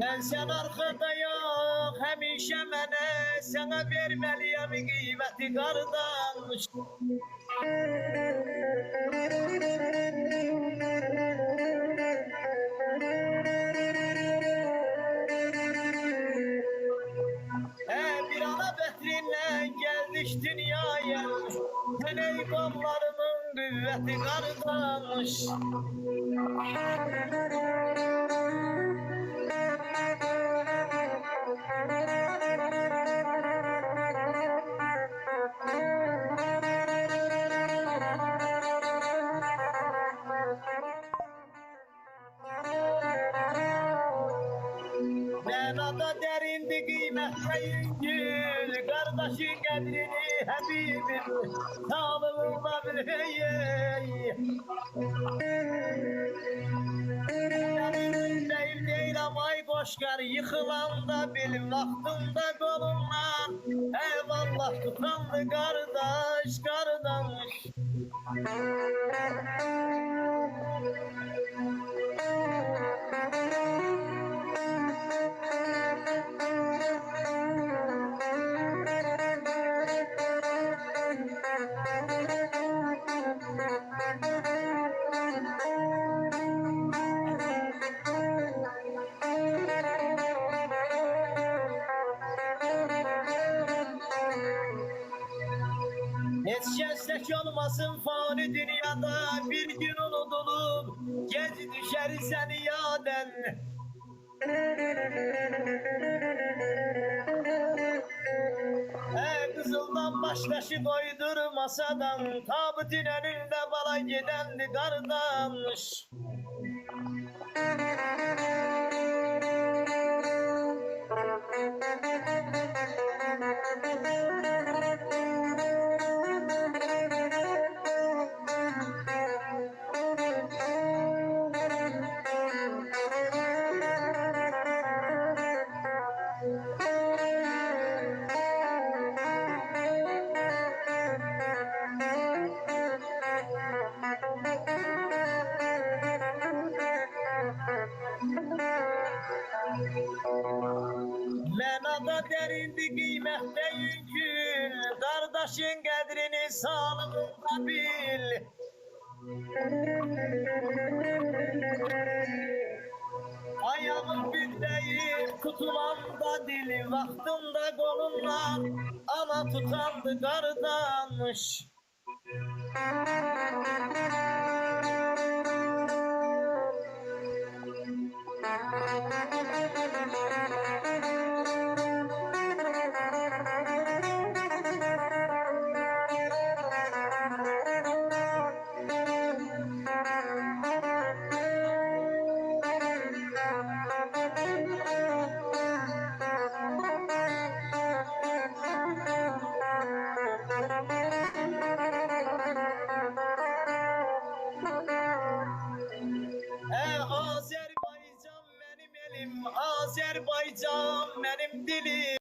Ben sen arkada yok vermeliyim kıymeti kardeş He bir ana betrinle geldik dünyaya. Sen ey kollarımın kuvveti kardeş Menada derindi kıymetli gül Kardeşin kadrini Habibim Sağlığında bil hey Değil değil amay boşkar Yıkılan da bil Vaktinde kolundan Eyvallah tutandı kardeş kardeş Yetişersek olmasın fani dünyada Bir gün unutulup Gez düşer seni yaden kızıldan başkaşı koydur masadan. Tabutun önünde bala gidendi kardeş Menada derindi kıymet değil Kardeşin kadrini sağlığında bil. Ayağım bir değil tutulan da dili Vaktinde kolundan ana tutandı kardeş Azerbaycan benim dilim